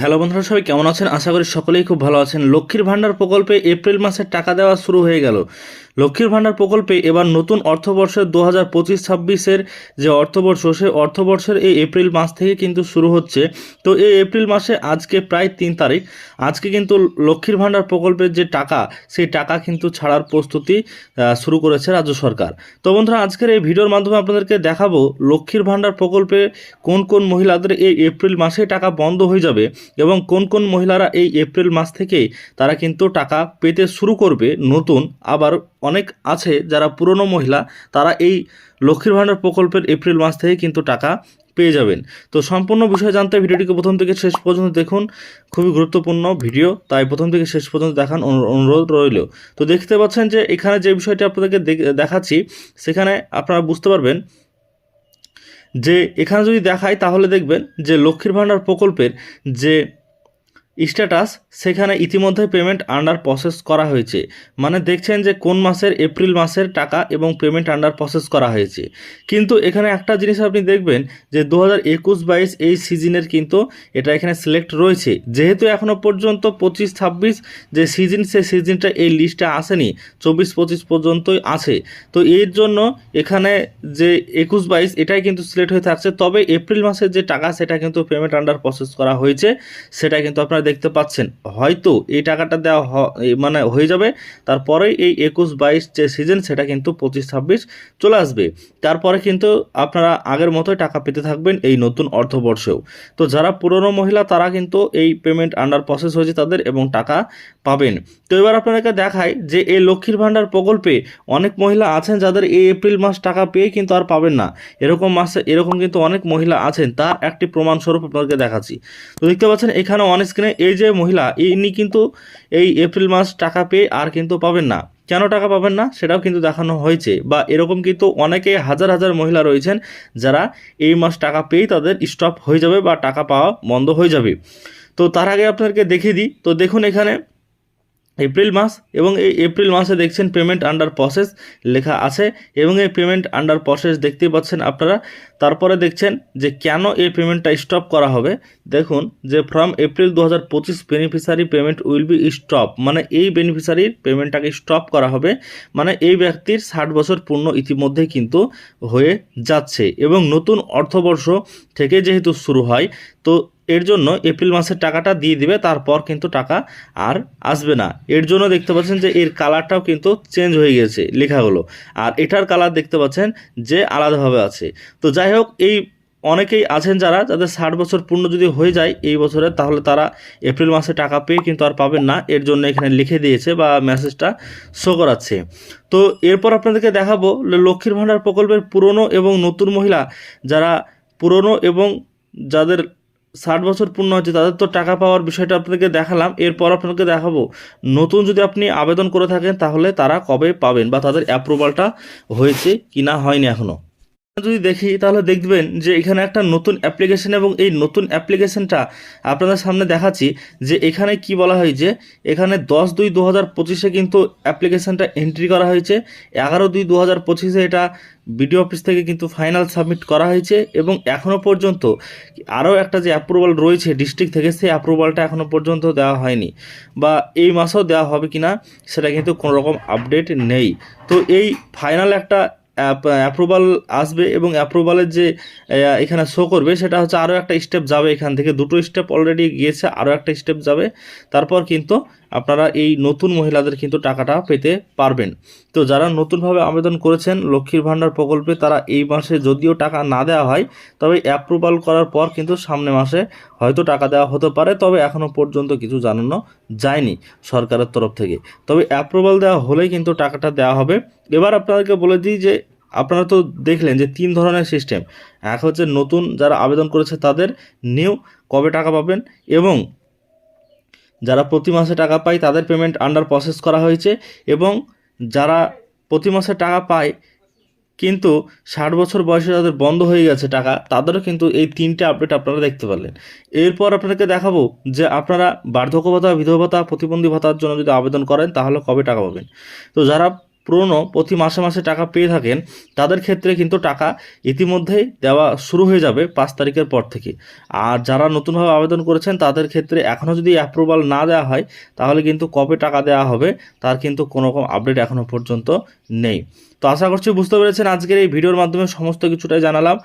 Hello বন্ধুরা, সবাই কেমন আছেন? আশা করি সকলেই খুব ভালো আছেন। লক্ষ্মীর ভাণ্ডার প্রকল্পে এপ্রিল মাসের টাকা দেওয়া শুরু হয়ে গেল। লক্ষ্মীর ভাণ্ডার প্রকল্পে এবার নতুন অর্থবর্ষের দু হাজার পঁচিশ ছাব্বিশের যে অর্থবর্ষ সেই অর্থবর্ষের এই এপ্রিল মাস থেকে কিন্তু শুরু হচ্ছে। তো এই এপ্রিল মাসে আজকে প্রায় তিন তারিখ। আজকে কিন্তু লক্ষ্মীর ভাণ্ডার প্রকল্পের যে টাকা, সেই টাকা কিন্তু ছাড়ার প্রস্তুতি শুরু করেছে রাজ্য সরকার। তো বন্ধুরা, আজকের এই ভিডিওর মাধ্যমে আপনাদেরকে দেখাবো লক্ষ্মীর ভাণ্ডার প্রকল্পে কোন কোন মহিলাদের এই এপ্রিল মাসে টাকা বন্ধ হয়ে যাবে এবং কোন কোন মহিলারা এই এপ্রিল মাস থেকেই তারা কিন্তু টাকা পেতে শুরু করবে নতুন, আবার অনেক আছে যারা পুরনো মহিলা, তারা এই লক্ষ্মীর ভাণ্ডার প্রকল্পের এপ্রিল মাস থেকে কিন্তু টাকা পেয়ে যাবেন। তো সম্পূর্ণ বিষয় জানতে ভিডিওটিকে প্রথম থেকে শেষ পর্যন্ত দেখুন, খুবই গুরুত্বপূর্ণ ভিডিও, তাই প্রথম থেকে শেষ পর্যন্ত দেখান অনু- অনুরোধ রইল। তো দেখতে পাচ্ছেন যে এখানে যে বিষয়টি আপনাদেরকে দেখ- দেখাচ্ছি, সেখানে আপনারা বুঝতে পারবেন যে এখানে যদি দেখায় তাহলে দেখবেন যে লক্ষ্মীর ভাণ্ডার প্রকল্পের যে স্ট্যাটাস সেখানে ইতিমধ্যে পেমেন্ট আন্ডার প্রসেস করা হয়েছে। মানে দেখছেন যে কোন মাসের এপ্রিল মাসের টাকা এবং পেমেন্ট আন্ডার প্রসেস করা হয়েছে। কিন্তু এখানে একটা জিনিস আপনি দেখবেন যে দু হাজার একুশ বাইশ এই সিজনের কিন্তু এটা এখানে সিলেক্ট রয়েছে। যেহেতু এখনও পর্যন্ত পঁচিশ ছাব্বিশ যে সিজন, সে সিজনটা এই লিস্টে আসেনি, চব্বিশ পঁচিশ পর্যন্তই আছে। তো এর জন্য এখানে যে একুশ বাইশ এটাই কিন্তু সিলেক্ট হয়ে থাকছে। তবে এপ্রিল মাসের যে টাকা, সেটা কিন্তু পেমেন্ট আন্ডার প্রসেস করা হয়েছে। সেটা কিন্তু আপনারা দেখতে পাচ্ছেন, হয়তো এই টাকাটা দেওয়া মানে হয়ে যাবে, তারপরে এই একুশ বাইশ যে সিজন সেটা কিন্তু পঁচিশ ছাব্বিশ চলে আসবে। তারপরে কিন্তু আপনারা আগের মতোই টাকা পেতে থাকবেন এই নতুন অর্থবর্ষেও। তো যারা পুরনো মহিলা তারা কিন্তু এই পেমেন্ট আন্ডার প্রসেস হয়েছে তাদের এবং টাকা পাবেন। তো এবার আপনাদেরকে দেখায় যে এই লক্ষ্মীর ভাণ্ডার প্রকল্পে অনেক মহিলা আছেন যাদের এই এপ্রিল মাস টাকা পেয়ে কিন্তু আর পাবেন না। এরকম মাসে এরকম কিন্তু অনেক মহিলা আছেন, তার একটি প্রমাণস্বরূপ আপনাদেরকে দেখাচ্ছি। তো দেখতে পাচ্ছেন এখানে অন স্ক্রিনে এই যে মহিলা, ইনি কিন্তু এই এপ্রিল মাস টাকা পেয়ে আর কিন্তু পাবেন না। কেন টাকা পাবেন না? সেটাও কিন্তু দেখানো হয়েছে বা এরকম কিন্তু অনেকে হাজার হাজার মহিলা রয়েছেন যারা এই মাস টাকা পেয়েই তাদের স্টপ হয়ে যাবে বা টাকা পাওয়া বন্ধ হয়ে যাবে। তো তার আগে আপনাদেরকে দেখিয়ে দিই। তো দেখুন এখানে এপ্রিল মাস এবং এই এপ্রিল মাসে দেখছেন পেমেন্ট আন্ডার প্রসেস লেখা আছে এবং এই পেমেন্ট আন্ডার প্রসেস দেখতেই পাচ্ছেন আপনারা। তারপরে দেখছেন যে কেন এই পেমেন্টটা স্টপ করা হবে? দেখুন যে ফ্রম এপ্রিল দু হাজার পঁচিশ beneficiary payment will be stop মানে এই বেনিফিসারির পেমেন্টটাকে স্টপ করা হবে মানে এই ব্যক্তির ষাট বছর পূর্ণ ইতিমধ্যেই কিন্তু হয়ে যাচ্ছে। এবং নতুন অর্থবর্ষ থেকে যেহেতু শুরু হয়, তো এর জন্য এপ্রিল মাসের টাকাটা দিয়ে দিবে, তারপর কিন্তু টাকা আর আসবে না। এর জন্য দেখতে পাচ্ছেন যে এর কালারটাও কিন্তু চেঞ্জ হয়ে গেছে লেখাগুলো। আর এটার কালার দেখতে পাচ্ছেন যে আলাদাভাবে আছে। তো যাই হোক, এই অনেকেই আছেন যারা, যাদের ষাট বছর পূর্ণ যদি হয়ে যায় এই বছরে, তাহলে তারা এপ্রিল মাসে টাকা পেয়ে কিন্তু আর পাবেন না। এর জন্য এখানে লিখে দিয়েছে বা মেসেজটা শো করাচ্ছে। তো এরপর আপনাদেরকে দেখাবো লক্ষ্মীর ভাণ্ডার প্রকল্পের পুরনো এবং নতুন মহিলা, যারা পুরনো এবং যাদের ষাট বছর পূর্ণ হচ্ছে তাদের তো টাকা পাওয়ার বিষয়টা আপনাদেরকে দেখালাম। এরপর আপনাকে দেখাবো, নতুন যদি আপনি আবেদন করে থাকেন তাহলে তারা কবে পাবেন বা তাদের অ্যাপ্রুভালটা হয়েছে কি না হয়নি এখনও যদি দেখি, তাহলে দেখবেন যে এখানে একটা নতুন অ্যাপ্লিকেশন এবং এই নতুন অ্যাপ্লিকেশনটা আপনাদের সামনে দেখাচ্ছি যে এখানে কি বলা হয় যে এখানে দশ দুই দু হাজার পঁচিশে কিন্তু অ্যাপ্লিকেশনটা এন্ট্রি করা হয়েছে, এগারো দুই দু হাজার পঁচিশে এটা বিডিও অফিস থেকে কিন্তু ফাইনাল সাবমিট করা হয়েছে এবং এখনও পর্যন্ত আরও একটা যে অ্যাপ্রুভাল রয়েছে ডিস্ট্রিক্ট থেকে, সেই অ্যাপ্রুভালটা এখনও পর্যন্ত দেওয়া হয়নি বা এই মাসেও দেওয়া হবে কি না সেটা কিন্তু কোনো রকম আপডেট নেই। তো এই ফাইনাল একটা অ্যাপ্রুভাল আসবে এবং অ্যাপ্রুভালের যে এখানে শো করবে, সেটা হচ্ছে আরও একটা স্টেপ যাবে এখান থেকে। দুটো স্টেপ অলরেডি গিয়েছে আরও একটা স্টেপ যাবে। তারপর কিন্তু আপনারা এই নতুন মহিলাদের কিন্তু টাকাটা পেতে পারবেন। তো যারা নতুনভাবে আবেদন করেছেন লক্ষ্মীর ভাণ্ডার প্রকল্পে, তারা এই মাসে যদিও টাকা না দেওয়া হয়, তবে অ্যাপ্রুভাল করার পর কিন্তু সামনে মাসে হয়তো টাকা দেওয়া হতে পারে, তবে এখনও পর্যন্ত কিছু জানানো যায়নি সরকারের তরফ থেকে। তবে অ্যাপ্রুভাল দেওয়া হলেই কিন্তু টাকাটা দেওয়া হবে। এবার আপনাদেরকে বলে দিই যে, আপনারা তো দেখলেন যে তিন ধরনের সিস্টেম। এক হচ্ছে নতুন যারা আবেদন করেছে তাদের নিউ কবে টাকা পাবেন এবং যারা প্রতি মাসে টাকা পায় তাদের পেমেন্ট আন্ডার প্রসেস করা হয়েছে এবং যারা প্রতি মাসে টাকা পায় কিন্তু ষাট বছর বয়সে যাদের বন্ধ হয়ে গেছে টাকা, তাদেরও কিন্তু এই তিনটে আপডেট আপনারা দেখতে পারলেন। এরপর আপনাদেরকে দেখাবো যে আপনারা বার্ধক্য ভাতা, বিধবা ভাতা, প্রতিবন্ধী ভাতার জন্য যদি আবেদন করেন তাহলে কবে টাকা পাবেন। তো যারা পুরনো প্রতি মাসে মাসে টাকা পেয়ে থাকেন, তাদের ক্ষেত্রে কিন্তু টাকা ইতিমধ্যেই দেওয়া শুরু হয়ে যাবে পাঁচ তারিখের পর থেকে। আর যারা নতুনভাবে আবেদন করেছেন, তাদের ক্ষেত্রে এখনও যদি অ্যাপ্রুভাল না দেওয়া হয়, তাহলে কিন্তু কবে টাকা দেওয়া হবে, তার কিন্তু কোনো রকম আপডেট এখনও পর্যন্ত নেই। তো আশা করছি বুঝতে পেরেছেন আজকের এই ভিডিওর মাধ্যমে সমস্ত কিছুটাই জানালাম,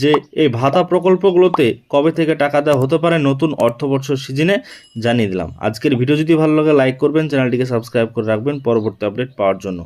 যে এই ভাতা প্রকল্পগুলোতে কবে থেকে টাকা দেওয়া হতে পারে নতুন অর্থবর্ষ সিজনে জানিয়ে দিলাম। আজকের ভিডিও যদি ভালো লাগে, লাইক করবেন, চ্যানেলটিকে সাবস্ক্রাইব করে রাখবেন। পরবর্তী আপডেট পাওয়ার জন্য।